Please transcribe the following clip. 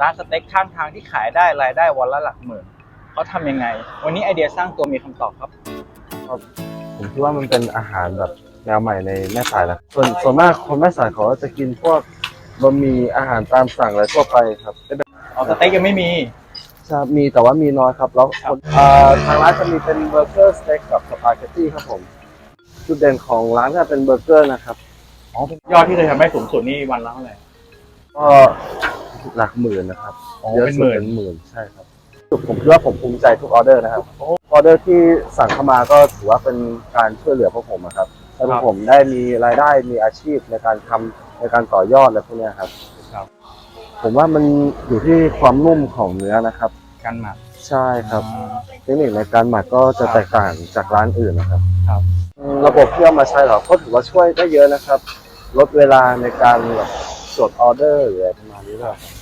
ร้านสเต็กข้างทางที่ขายได้รายได้วันละหลักหมื่นเขาทำยังไง วันนี้ไอเดียสร้างตัวมีคำตอบครับ ผมคิดว่ามันเป็นอาหารแบบแนวใหม่ในแม่สายนะส่วนส่วนมากคนแม่สายเขาก็จะกินพวกบะหมี่อาหารตามสั่งอะไรทั่วไปครับเป็นแบบเอาสเต็กยังไม่มี จะมีแต่ว่ามีน้อยครับ แล้วคนเอ่อทางร้านจะมีเป็นเบอร์เกอร์สเต็กกับสปาเกตตี้ครับผม จุดเด่นของร้านก็เป็นเบอร์เกอร์นะครับอ๋อยอดที่เคยทำได้สูงสุดนี่วันละเท่าไหร่ก็ หลักหมื่นนะครับอ๋อเยอะเป็นสุหดมื่น เป็นหมื่นใช่ครับผมคิดว่าผมภูมิใจทุกออเดอร์นะครับออเดอร์ที่สั่งเข้ามาก็ถือว่าเป็นการช่วยเหลือพวกผมนะครับให้พวกผมได้มีรายได้มีอาชีพในการทำในการต่อยอดอะไรพวกเนี้ยครับ ครับผมว่ามันอยู่ที่ความนุ่มของเนื้อนะครับกันหมักใช่ครับ อ่า เทคนิคในการหมักก็จะแตกต่างจากร้านอื่นนะครับครับ อืมระบบที่เอามาใช้เหรอก็ถือว่าช่วยได้เยอะนะครับ ลดเวลาในการแบบจ ดออเดอร์หรืออะไรประมาณนี้ด้วยครับ